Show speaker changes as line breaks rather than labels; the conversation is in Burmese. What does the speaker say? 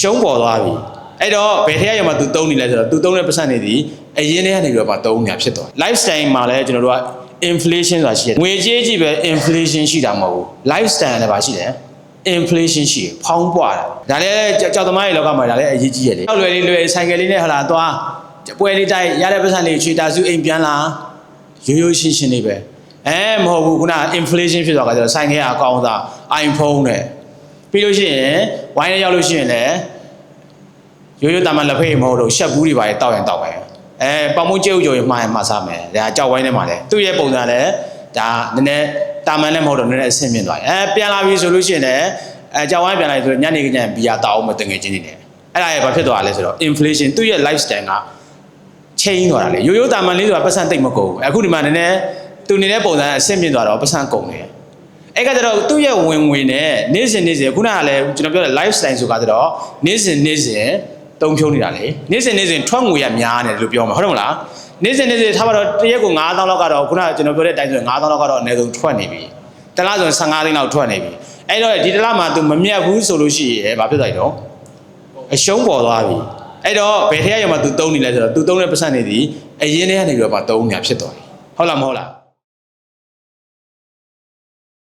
ရှုံးပေါ်သွားပြီအဲ့တော့ဘယ်ထက်ရမှာ तू သုံးနေလဲဆိုတော့ तू သုံးတဲ့ပတ်စံနေသည်အရင်တည်းကနေပြီးတော့မှသုံးနေတာဖြစ်သွား lifestyle မှာလည်းကျွန်တော်တို့က inflation ဆိုတာရှိတယ်ငွေကြေးကြီးပဲ inflation ရှိတာမဟုတ်ဘူး lifestyle လည်းပါရှိတယ် inflation ရှိတယ်ဖောင်းပွားတာဒါလည်းကြောက်သမားရဲ့လောကမှာဒါလည်းအရေးကြီးရတယ်အောက်လွယ်လေးလွယ်ဆိုင်ကယ်လေးနဲ့ဟလာသွားပွဲလေးတိုက်ရတဲ့ပတ်စံလေးချွေတာစုအိမ်ပြန်လာရိုးရိုးရှင်းရှင်းလေးပဲအဲမဟုတ်ဘူးခုန inflation ဖြစ်သွားကြတော့ဆိုင်ကယ်အကောင်းစား iPhone နဲ့ ပြီးလို့ရှိရင်ဝိုင်းနဲ့ရောက်လို့ရှိရင်လည်းရိုးရိုးတာမန်လက်ဖေးမဟုတ်တော့ရှက်ဘူးတွေပါလေတောက်ရင်တောက်ပဲအဲပေါင်မုံကျုပ်ကြုံရင်မှားရင်မှားစားမယ်ဒါကြောက်ဝိုင်းထဲမှာလေသူ့ရဲ့ပုံစံလည်းဒါနည်းနည်းတာမန်လည်းမဟုတ်တော့နည်းနည်းအဆင်မြင့်သွားတယ်အဲပြန်လာပြီဆိုလို့ရှိရင်လည်းအဲကြောက်ဝိုင်းပြန်လာပြီဆိုတော့ညနေခင်းကျရင်ဘီယာတောက်အောင်မတငယ်ချင်းနေတယ်အဲ့ဒါရဲ့ဘာဖြစ်သွားလဲဆိုတော့ inflation သူ့ရဲ့ lifestyle က change သွားတာလေရိုးရိုးတာမန်လေးဆိုတာပတ်စံတိတ်မကုန်ဘူးအခုဒီမှာနည်းနည်းသူနေတဲ့ပုံစံအဆင့်မြင့်သွားတော့ပတ်စံကုန်တယ် အဲ့ကကြတော့သူ့ရဲ့ဝင်ဝင်နဲ့နေ့စဉ်နေ့စဉ်ခုနကလည်းကျွန်တော်ပြောတဲ့ lifestyle ဆိုတာကြတော့နေ့စဉ်နေ့စဉ်တုံဖြုံးနေတာလေနေ့စဉ်နေ့စဉ်ထွက်ငွေရများတယ်လို့ပြောမှာဟုတ်တယ်မလားနေ့စဉ်နေ့စဉ်ထားပါတော့တစ်ရက်ကို9000လောက်ကတော့ခုနကကျွန်တော်ပြောတဲ့အတိုင်းဆိုရင်9000လောက်ကတော့အနည်းဆုံးထွက်နေပြီတစ်လဆိုရင်15သိန်းလောက်ထွက်နေပြီအဲ့တော့ဒီတစ်လမှာ तू မမြတ်ဘူးဆိုလို့ရှိရင်ဘာဖြစ်သွားလဲတော့ အရှုံးပေါ်သွားပြီအဲ့တော့ဘယ်ထက်ရမှာ तू သုံးနေလဲဆိုတော့ तू သုံးတဲ့ပတ်စံနေသည်အရင်တည်းကနေပြီးတော့မှသုံးနေတာဖြစ်သွားပြီဟုတ်လားမဟုတ်လား